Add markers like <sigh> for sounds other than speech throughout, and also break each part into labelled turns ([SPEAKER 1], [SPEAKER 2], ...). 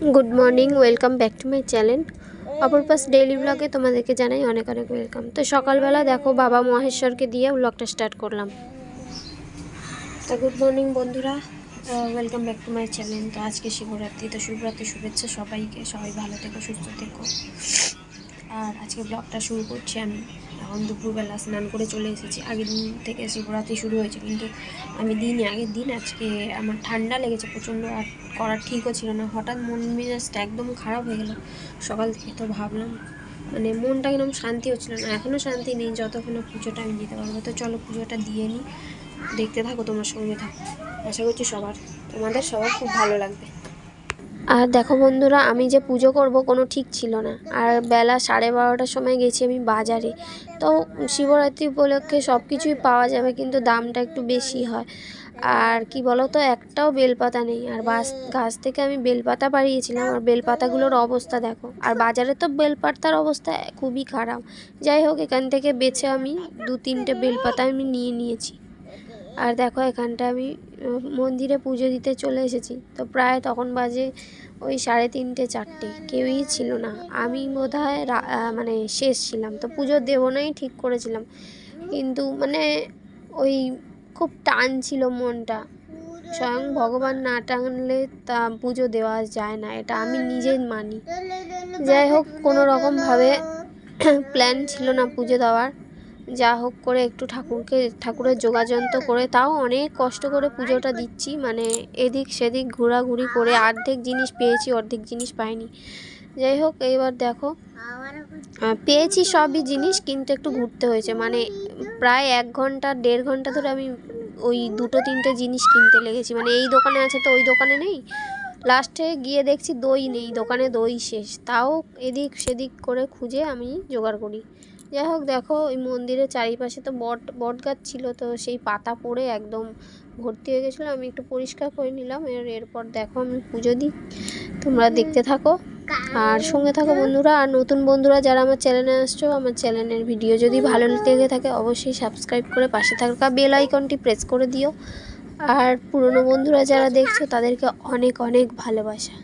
[SPEAKER 1] Good morning, welcome back to my channel. অপরপাস daily ব্লগে তোমাদেরকে জানাই অনেক অনেক ওয়েলকাম। তো সকালবেলা দেখো বাবা মহেশ্বরকে দিয়ে ব্লগটা স্টার্ট করলাম। তো গুড মর্নিং বন্ধুরা welcome back to my channel. তো আজকে শিবরাত্রি, তো শিবরাত্রি শুভেচ্ছা সবাইকে। সবাই ভালো থেকো, সুস্থ থেকো। আর আজকে ব্লগটা শুরু করছি আমি। এখন দুপুরবেলা স্নান করে চলে এসেছি। আগের দিন থেকে শিবরাত্রি শুরু হয়েছে, কিন্তু আমি দিনই আগের দিন আজকে আমার ঠান্ডা লেগেছে প্রচণ্ড, আর করা ঠিকও ছিল না। হঠাৎ মন মেজাজটা একদম খারাপ হয়ে গেল। সকাল থেকে তো ভাবলাম মানে মনটা একদম শান্তি হচ্ছিল না। এখনও শান্তি নেই, যতক্ষণ পুজোটা আমি দিতে পারব। তো চলো পুজোটা দিয়ে নিই। দেখতে থাকো, তোমার সঙ্গে থাকো। আশা করছি সবার, তোমাদের সবার খুব ভালো লাগবে। আর দেখো বন্ধুরা, আমি যে পুজো করব কোনো ঠিক ছিল না। আর বেলা সাড়ে বারোটার সময় গেছি আমি বাজারে। তো শিবরাত্রি উপলক্ষে সব কিছুই পাওয়া যাবে, কিন্তু দামটা একটু বেশি হয়। আর কি বলো তো একটাও বেলপাতা নেই। আর বাস, গাছ থেকে আমি বেলপাতা পাড়িয়েছিলাম আর বেলপাতাগুলোর অবস্থা দেখো। আর বাজারে তো বেলপাতার অবস্থা খুবই খারাপ। যাই হোক, এখান থেকে বেছে আমি দু তিনটে বেলপাতা আমি নিয়ে নিয়েছি। আর দেখো এখানটা আমি মন্দিরে পুজো দিতে চলে এসেছি। তো প্রায় তখন বাজে ওই সাড়ে তিনটে চারটে। কেউই ছিল না। আমি বোধ মানে শেষ ছিলাম। তো পুজো দেবো নাই, ঠিক করেছিলাম। কিন্তু মানে ওই খুব টান ছিল মনটা। স্বয়ং ভগবান না টানলে তা পুজো দেওয়া যায় না। এটা আমি নিজেই মানি। যাই হোক, কোনো রকমভাবে <clears throat> প্ল্যান ছিল না পুজো দেওয়ার। যা হোক করে একটু ঠাকুরকে, ঠাকুরের যোগাযন্ত্র করে, তাও অনেক কষ্ট করে পুজোটা দিচ্ছি। মানে এদিক সেদিক ঘোরাঘুরি করে অর্ধেক জিনিস পেয়েছি, অর্ধেক জিনিস পাইনি। যাই হোক, এইবার দেখো। পেয়েছি সবই জিনিস, কিন্তু একটু ঘুরতে হয়েছে। মানে প্রায় এক ঘণ্টা, দেড় ঘণ্টা ধরে আমি ওই দুটো, তিনটে জিনিস কিনতে লেগেছি। মানে এই দোকানে আছে তো, ওই দোকানে নেই? লাস্টে গিয়ে দেখছি দই নেই, দোকানে দই শেষ। তাও এদিক সেদিক করে খুঁজে আমি জোগাড় করি। যাই হোক দেখো ওই মন্দিরের চারিপাশে তো বট বট গাছ ছিল তো সেই পাতা পড়ে একদম ভর্তি হয়ে গেছিল। আমি একটু পরিষ্কার করে নিলাম এর এরপর দেখো আমি পুজো দিই। তোমরা দেখতে থাকো। আর সঙ্গে থাকো বন্ধুরা আর নতুন বন্ধুরা যারা আমার চ্যানেলে আসছো আমার চ্যানেলের ভিডিও যদি ভালো লেগে থাকে অবশ্যই সাবস্ক্রাইব করে পাশে থাকা বেল আইকনটি প্রেস করে দিও। আর পুরনো বন্ধুরা যারা দেখছ তাদেরকে অনেক অনেক ভালোবাসা।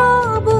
[SPEAKER 2] উৎসব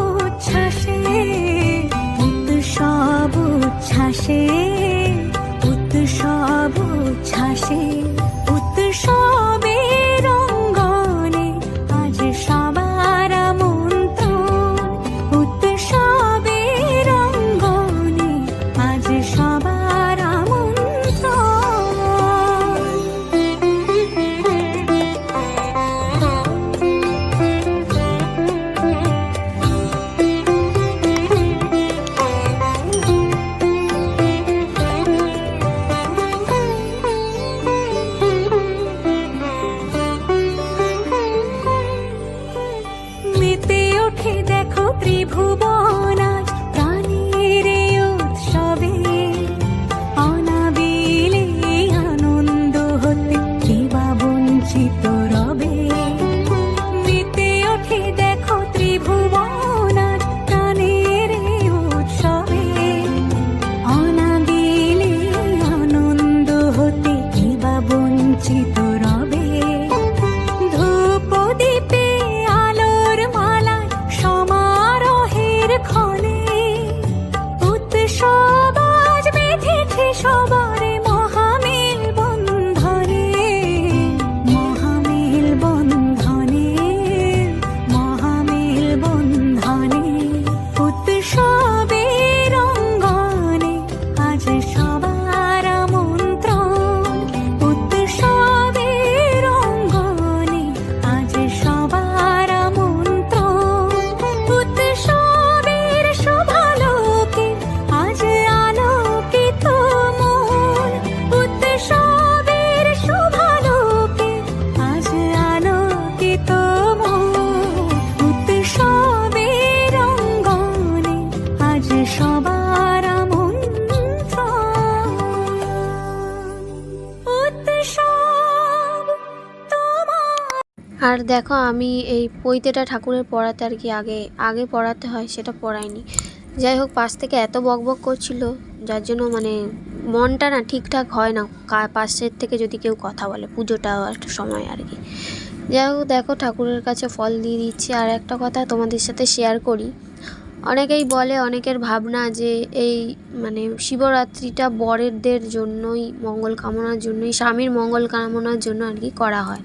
[SPEAKER 1] আর দেখো, আমি এই পৈতেটা ঠাকুরের পড়াতে আর কি আগে আগে পড়াতে হয়, সেটা পড়াইনি। যাই হোক, পাশ থেকে এত বক বক করছিল, যার জন্য মানে মনটা না ঠিকঠাক হয় না পাশের থেকে যদি কেউ কথা বলে, পুজোটা একটা সময় আর কি। যাই হোক, দেখো, ঠাকুরের কাছে ফল দিয়ে দিচ্ছি। আর একটা কথা তোমাদের সাথে শেয়ার করি। অনেকেই বলে, অনেকের ভাবনা যে এই মানে শিবরাত্রিটা বরেরদের জন্যই, মঙ্গল কামনার জন্যই, স্বামীর মঙ্গল কামনার জন্য আর কি করা হয়।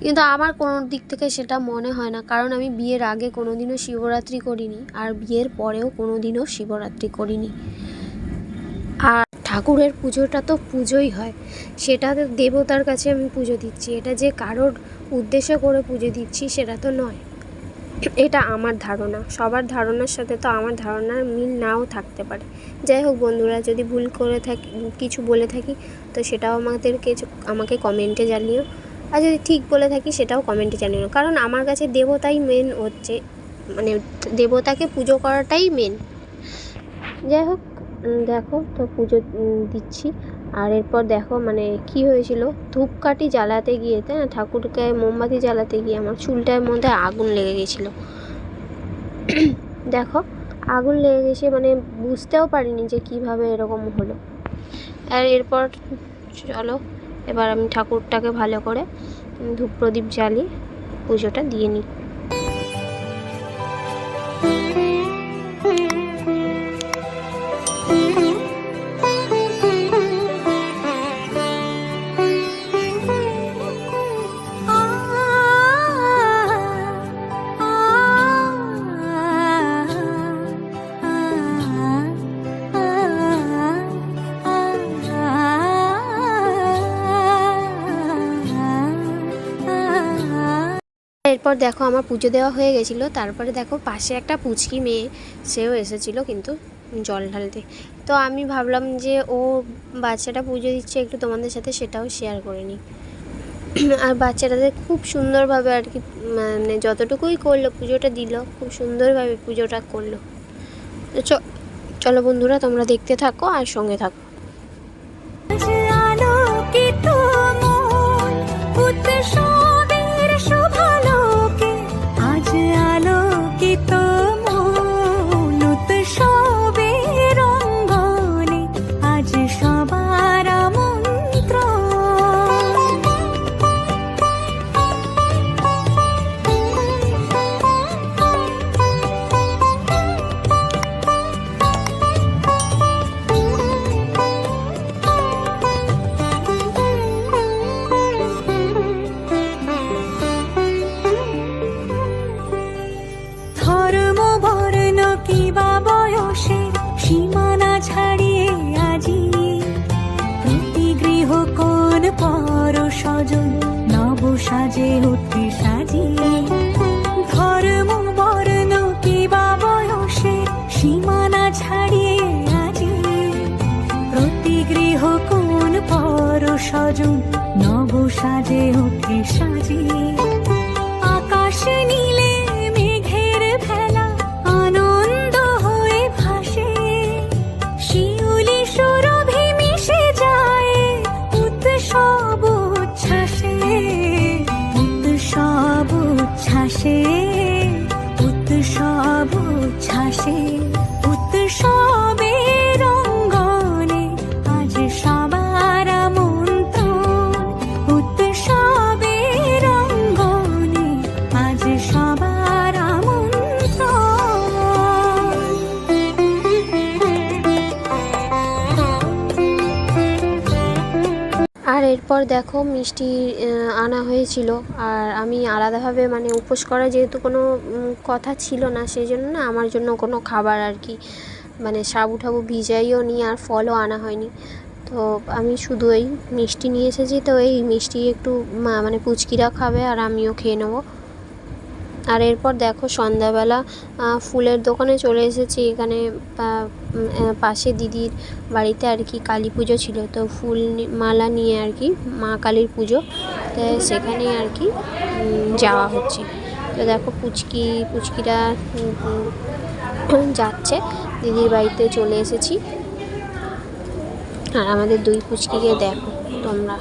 [SPEAKER 1] কিন্তু আমার কোনো দিক থেকে সেটা মনে হয় না। কারণ আমি বিয়ের আগে কোনো দিনও শিবরাত্রি করিনি আর বিয়ের পরেও কোনো দিনও শিবরাত্রি করিনি। আর ঠাকুরের পুজোটা তো পুজোই হয়। সেটা দেবতার কাছে আমি পুজো দিচ্ছি। এটা যে কারোর উদ্দেশ্য করে পুজো দিচ্ছি সেটা তো নয়। এটা আমার ধারণা, সবার ধারণার সাথে তো আমার ধারণার মিল নাও থাকতে পারে। যাই হোক বন্ধুরা, যদি ভুল করে থাকি, কিছু বলে থাকি, তো সেটাও আমাদেরকে আমাকে কমেন্টে জানিও। আর যদি ঠিক বলে থাকি, সেটাও কমেন্টে জানিও। কারণ আমার কাছে দেবতাই মেন হচ্ছে মানে দেবতাকে পুজো করাটাই মেন যাই হোক দেখো তো পুজো দিচ্ছি। আর এরপর দেখো মানে কি হয়েছিল? ধূপকাঠি জ্বালাতে গিয়ে, তাই না? ঠাকুরকে মোমবাতি জ্বালাতে গিয়ে আমার চুলটার মধ্যে আগুন লেগে গেছিল। <clears throat> দেখো, আগুন লেগে গেছে মানে বুঝতেও পারিনি যে কীভাবে এরকম হলো। আর এরপর চলো, এবার আমি ঠাকুরটাকে ভালো করে ধূপ প্রদীপ জ্বালিয়ে পুজোটা দিয়ে নিই। দেখো আমার পুজো দেওয়া হয়ে গেছিল, তারপরে দেখো পাশে একটা পুচকি মেয়ে, সেও এসেছিল কিন্তু জল ঢালতে। তো আমি ভাবলাম যে ও বাচ্চাটা পুজো দিচ্ছে একটু তোমাদের সাথে সেটাও শেয়ার করে নিই। আর বাচ্চাটাদের খুব সুন্দরভাবে আর কি মানে যতটুকুই করল, পুজোটা দিল, খুব সুন্দরভাবে পুজোটা করল। চলো বন্ধুরা, তোমরা দেখতে থাকো আর সঙ্গে থাকো।
[SPEAKER 2] স্বজন নব সাজে উঠতে সাজিয়ে। ধর্ম, বর্ণ, কিবা বয়সে সীমানা ছাড়িয়ে আজি। প্রতি গৃহ কোন পর স্বজন নব সাজে উঠে সাজিয়ে। উৎসব উচ্ছ্বাসে
[SPEAKER 1] আর এরপর দেখো মিষ্টি আনা হয়েছিল। আর আমি আলাদাভাবে মানে উপোস করা যেহেতু কোনো কথা ছিল না সেই জন্য না আমার জন্য কোনো খাবার আর কি মানে সাবু ঠাবু ভিজাইও নি আর ফলও আনা হয়নি। তো আমি শুধু এই মিষ্টি নিয়ে এসেছি, তো এই মিষ্টি একটু মানে পুচকিরা খাবে আর আমিও খেয়ে নেব। আর এরপর দেখো সন্ধ্যাবেলা ফুলের দোকানে চলে এসেছি। এখানে পাশে দিদির বাড়িতে আর কি কালী পুজো ছিল। তো ফুল মালা নিয়ে আর কি মা কালীর পুজো। তো সেখানে আর কি যাওয়া হচ্ছে। তো দেখো পুচকি, পুচকিরা যাচ্ছে। দিদির বাড়িতে চলে এসেছি। আর আমাদের দুই পুচকিকে দেখো তোমরা।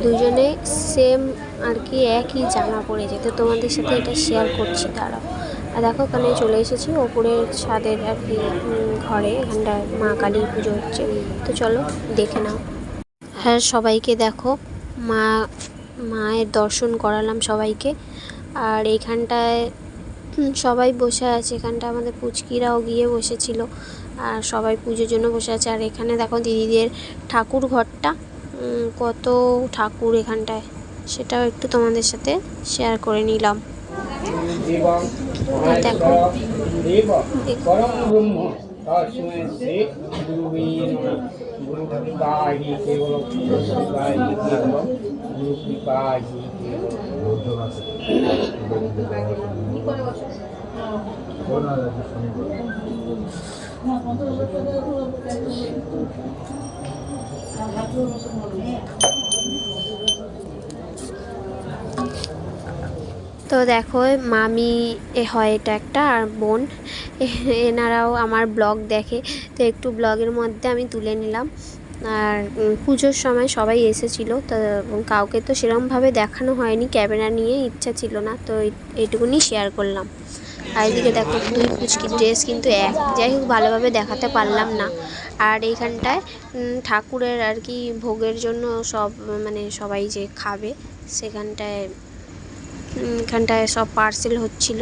[SPEAKER 1] দুজনে সেম আর কি একই জামা পরেছে তো তোমাদের সাথে এটা শেয়ার করছি, দাঁড়াও। আর দেখো ওখানে চলে এসেছি ওপরের ছাদের আর কি ঘরে, এখানটায় মা কালীর পুজো হচ্ছে। তো চলো, দেখে নাও। হ্যাঁ সবাইকে দেখো, মা, মায়ের দর্শন করালাম সবাইকে। আর এইখানটায় সবাই বসে আছে এখানটা আমাদের পুচকিরাও গিয়ে বসেছিল। আর সবাই পুজোর জন্য বসে আছে। আর এখানে দেখো, দিদিদের ঠাকুর ঘরটা। কত ঠাকুর এখানটায়? সেটাও একটু তোমাদের সাথে শেয়ার করে নিলাম। দেখো। তো দেখো, মামি এ হয় এটা একটা আর বোন। এনারাও আমার ব্লগ দেখে। তো একটু ব্লগের মধ্যে আমি তুলে নিলাম। আর পুজোর সময় সবাই এসেছিল। তো কাউকে তো সেরকমভাবে দেখানো হয়নি। ক্যামেরা নিয়ে ইচ্ছা ছিল না। তো এই- এইটুকুনি শেয়ার করলাম। আর এদিকে দেখো দুই পুচকি ড্রেস কিন্তু এক। যাই হোক, ভালোভাবে দেখাতে পারলাম না। আর এইখানটায় ঠাকুরের আর কি ভোগের জন্য সব মানে সবাই যে খাবে, সেখানটায় এখানটায় সব পার্সেল হচ্ছিল।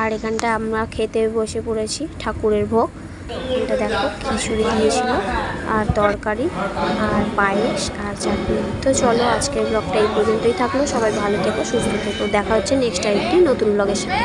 [SPEAKER 1] আর এখানটায় আমরা খেতে বসে পড়েছি ঠাকুরের ভোগ। এটা দেখো, খিচুড়ি দিয়েছিল, আর তরকারি, আর পায়েস, আর চাটনি। তো চলো, আজকের ব্লগটা এই পর্যন্তই থাকল। সবাই ভালো থেকো, সুস্থ থেকো। দেখা হচ্ছে নেক্সট আরেকটি নতুন ব্লগের সাথে।